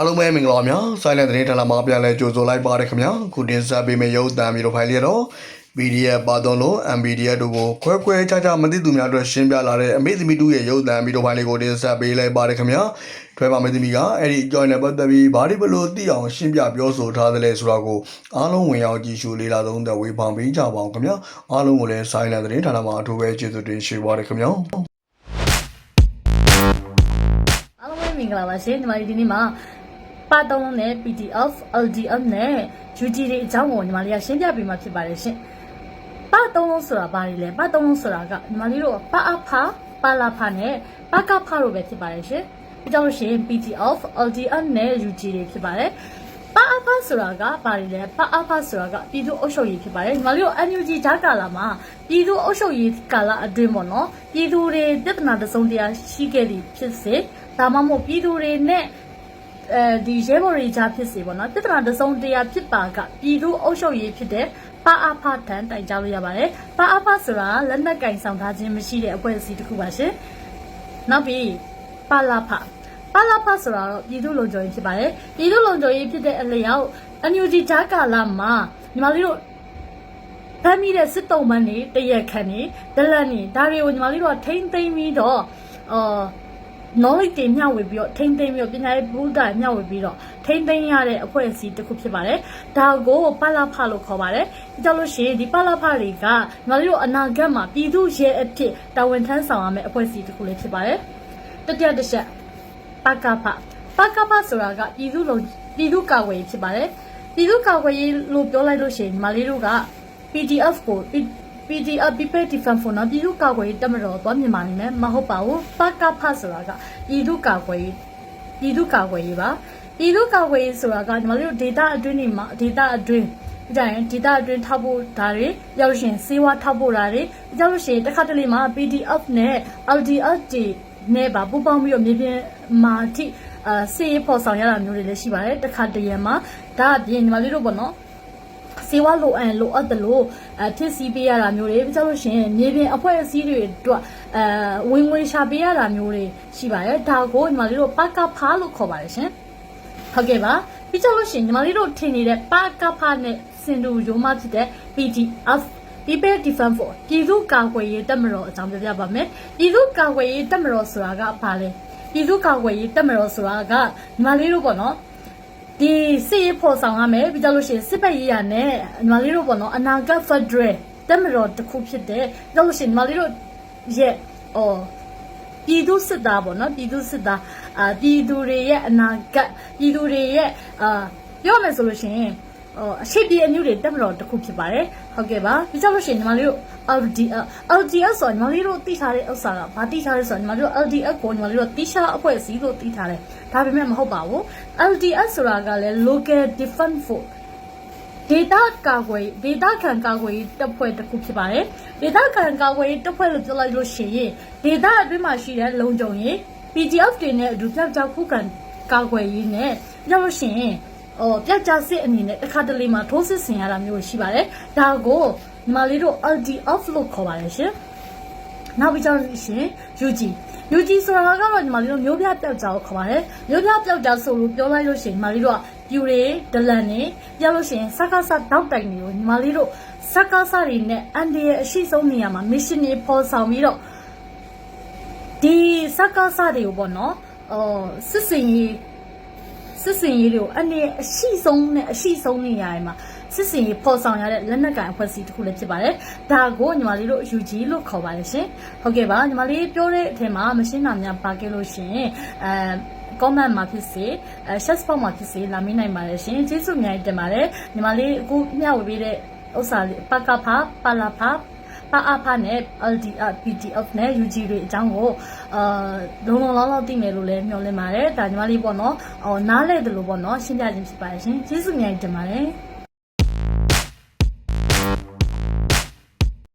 အားလုံးပဲမင်္ဂလာပါများ Silent သတင်းဌာနမှာပြန်လဲကြိုဆိုလိုက်ပါတယ်ခင်ဗျာခုတင်ဆက်ပေးမယ့်ရုပ်သံမျိုးတို့ဖိုင်လေးတော့ PDF ပါသွန်လို့ MPDF တို့ကိုခွဲခွဲခြားခြားမသိသူများအတွက်ရှင်းပြလာတဲ့အမေသမီတို့ရဲ့ရုပ်သံမျိုးတို့ဖိုင်လေးကိုတင်ဆက်ပေးလိုက်ပါတယ်ခင်ဗျာထွဲပါမေသမီကအဲ့ဒီ join နဲ့ပတ်သက်ပြီးဘာတွေဘလို့သိအောင်ရှင်းပြပြောဆိုထားသလဲဆိုတာကိုအားလုံးဝင်ရောက်ကြည့်ရှုလေ့လာသုံးသပ်ဝေဖန်ပေးကြပါအောင်ခင်ဗျာအားလုံးကိုလည်း Silent သတင်းဌာနမှာအထူးပဲကျေးဇူးတင်ရှိပါတယ်ခင်ဗျာအားလုံးပဲမင်္ဂလာပါရှင်ညီမလေးဒီနေ့မှာ ပါတုံးလုံးနဲ့ PDF LDM နဲ့ UG တွေအကြောင်းကိုညီမလေးကရှင်းပြပေးမှာဖြစ်ပါတယ်ရှင်ပါတုံးလုံးဆိုတာဘာတွေလဲပါတုံးလုံးဆိုတာကညီမလေးတို့ပါအဖပါလာဖနဲ့ပါကဖလို့ပဲဖြစ်ပါတယ်ရှင်ဒီကြောင့်လို့ရှိရင် PDF LDM နဲ့ UG တွေဖြစ်ပါတယ်ပါအဖဆိုတာကဘာတွေလဲပါအဖဆိုတာကပြည်သူ့အုပ်ချုပ်ရေးဖြစ်ပါတယ်ညီမလေးတို့ NUG ဂျာကာလာမှာပြည်သူ့အုပ်ချုပ်ရေးကာလအတွင်းပေါ့နော်ပြည်သူတွေပြဿနာတစ်စုံတစ်ရာရှိခဲ့သည်ဖြစ်စေဒါမှမဟုတ်ပြည်သူတွေနဲ့ အဲဒီရဲဘော်တွေကြားဖြစ်စေပေါ့နော်ပြဿနာတစ်စုံတစ်ရာဖြစ်ပါကပြည်သူ့အုပ်ချုပ်ရေးဖြစ်တဲ့ပါအဖထန်တိုင်ကြားလို့ရပါတယ်ပါအဖဆိုတာလက်နက်ကင်ဆောင်ထားခြင်းမရှိတဲ့အဖွဲ့အစည်းတစ်ခုပါရှင်နောက်ပြီးပါလာဖပါလာဖဆိုတာတော့ပြည်သူ့လုံခြုံရေးဖြစ်ပါတယ်ပြည်သူ့လုံခြုံရေးဖြစ်တဲ့အလျောက်အန်ယူဂျီဂျာကာလာမှာညီမလေးတို့ဖမ်းမိတဲ့စစ်တုံးမန်းတွေတရက်ခန့်နေဒလန်နေဒါတွေကိုညီမလေးတို့ကထိမ့်သိမ့်ပြီးတော့အာ knowledge တွေမျှဝေပြီးတော့ထိမ့်သိမ့်ပြီးတော့ပညာရေးဘုဒ္ဓမျှဝေပြီးတော့ထိမ့်သိမ့်ရတဲ့အဖွဲ့အစည်းတစ်ခုဖြစ်ပါတယ်ဒါကိုပလဖလို့ခေါ်ပါတယ်ကြောက်လို့ရှိရင်ဒီပလဖတွေကညီမလေးတို့အနာဂတ်မှာပြည်သူရဲအဖြစ်တာဝန်ထမ်းဆောင်ရမယ့်အဖွဲ့အစည်းတစ်ခုလည်းဖြစ်ပါတယ်တတိယတစ်ချက်ပကဖပကဖဆိုတာကပြည်သူလုံးပြည်သူကာကွယ်ရေးဖြစ်ပါတယ်ပြည်သူကာကွယ်ရေးလို့ပြောလိုက်လို့ရှိရင်ညီမလေးတို့က PDF ကို P- PDF People Defense Force နော်ပြည်သူကာကွယ်ရေးတပ်မတော်သွားမြန်မာနေမယ်မဟုတ်ပါဘူးပကဖဆိုတာကပြည်သူကာကွယ်ရေးပြည်သူကာကွယ်ရေးပါပြည်သူကာကွယ်ရေးဆိုတာကညီမလေးတို့ data အတွင်းနေမှာ data အတွင်းကြရင် data အတွင်းထောက်ဖို့ဒါတွေရောက်လို့ရှရင်စေဝါထောက်ဖို့ဒါတွေရောက်လို့ရှရင်တစ်ခါတလေမှာ PDF နဲ့ LDF တွေနဲ့ပါပူပေါင်းပြီးတော့မြေပြင်မှာအထိအာစေးဖို့ဆောင်ရတာမျိုးတွေလည်းရှိပါတယ်တစ်ခါတရံမှာဒါအပြင်ညီမလေးတို့ပေါ့နော် စေဝါလိုအပ်လိုအပ်တယ်လို့အဖြစ်စီးပေးရတာမျိုးတွေပြီးကြလို့ရှရင်မြေပြင်အဖွဲ့အစည်းတွေအတွက်အဲဝင်ငွေရှာပေးရတာမျိုးတွေရှိပါတယ်ဒါကိုညီမလေးတို့ပကဖာလို့ခေါ်ပါတယ်ရှင်ဟုတ်ကဲ့ပါပြီးကြလို့ရှရင်ညီမလေးတို့ထင်နေတဲ့ပကဖာနဲ့စင်တူရိုးမဖြစ်တဲ့ PDF People Defense Force ပြည်သူ့ကာကွယ်ရေးတပ်မတော်အကြောင်းပြပြပါမယ်ပြည်သူ့ကာကွယ်ရေးတပ်မတော်ဆိုတာကဘာလဲပြည်သူ့ကာကွယ်ရေးတပ်မတော်ဆိုတာကညီမလေးတို့ပေါ့နော် ဒီစစ်ရေးဖော်ဆောင်ရမယ်ပြီးကြလို့ရှိရင်စစ်ဘက်ရေးရနဲ့ညီမလေးတို့ပေါ့နော်အနာဂတ်ဖက်ဒရယ်တက်မတော်တစ်ခုဖြစ်တဲ့ပြီးကြလို့ရှိရင်ညီမလေးတို့ရဲ့အော်ပြည်သူစစ်သားပေါ့နော်ပြည်သူစစ်သားအာပြည်သူတွေရဲ့အနာဂတ်ပြည်သူတွေရဲ့အာပြောရမယ်ဆိုလို့ရှိရင်ဟို အရှိပြေအမျိုးတွေတက်မတော်တစ်ခုဖြစ်ပါတယ်ဟုတ်ကဲ့ပါပြီးကြလို့ရှိရင်ညီမလေးတို့ LDL LDL ဆိုညီမလေးတို့သိထားတဲ့ဥစ္စာကဘာသိထားလဲဆိုတော့ညီမလေးတို့ LDL ကိုညီမလေးတို့တိရှာအဖွဲ့အစည်းလို့သိထားတယ်ဒါပေမဲ့မဟုတ်ပါဘူး LDS ဆိုတာကလည်း local defense force ဒေတာကာကွယ်ဒေတာခံကာကွယ်ရေးတပ်ဖွဲ့တစ်ခုဖြစ်ပါတယ်ဒေတာခံကာကွယ်ရေးတပ်ဖွဲ့လို့ပြောလိုက်လို့ရှိရင်ဒေတာအတွင်းမှာရှိတဲ့လုံခြုံရေး PDF တွေနဲ့အတူပြောက်ကြောက်ခုခံကာကွယ်ရေးနဲ့ပြောလို့ရှိရင် ဟိုပြက်ကြစစ်အနေနဲ့တစ်ခါတလေမှာထိုးစစ်ဆင်ရတာမျိုးရှိပါတယ်ဒါကိုညီမလေးတို့ LDF လို့ခေါ်ပါတယ်ရှင်နောက်ပြီးကြလို့ရှိရင် UG UG ဆိုတာကတော့ညီမလေးတို့မျိုးပြပျောက်ကြားကိုခေါ်ပါတယ်မျိုးပြပျောက်ကြားဆိုလို့ပြောလိုက်လို့ရှိရင်ညီမလေးတို့ကပြူတွေဒလန်တွေပြောလို့ရှိရင်စကားစတောက်တိုင်တွေကိုညီမလေးတို့စကားစတွေနဲ့အန်ဒီရဲ့အရှိဆုံးနေရာမှာ mission တွေပေါ်ဆောင်ပြီးတော့ဒီစကားစတွေကိုပေါ့နော်အော်စစ်စင်ရေး စစ်စင်ရေးတွေကိုအနေအရှိဆုံးနဲ့အရှိဆုံးနေရာတွေမှာစစ်စင်ရေးပေါ်ဆောင်ရတဲ့လက်နက်ကိုင်အဖွဲ့အစည်းတစ်ခုလည်းဖြစ်ပါတယ်။ဒါကိုညီမလေးတို့ UG လို့ခေါ်ပါတယ်ရှင်။ဟုတ်ကဲ့ပါညီမလေးပြောတဲ့အထက်မှာမရှင်းတာများပါခဲ့လို့ရှင်အဲ comment မှာဖြစ်စေအဲ chat box မှာဖြစ်စေလာမေးနိုင်ပါတယ်ရှင်ကျေးဇူးအများကြီးတင်ပါတယ်ညီမလေးအခုမျှဝေပေးတဲ့ဥစ္စာလေးပကဖာပလာဖာ ပါအဖာနဲ့ LDR PDF နဲ့ UG တွေအကြောင်းကိုအာလုံလုံလောက်လောက်သိမယ်လို့လည်းမျှော်လင့်ပါတယ်ဒါညီမလေးပေါ့နော်ဟောနားလဲတယ်လို့ပေါ့နော်ရှင်းပြခြင်းဖြစ်ပါတယ်ရှင်ကျေးဇူးအများကြီးတင်ပါတယ်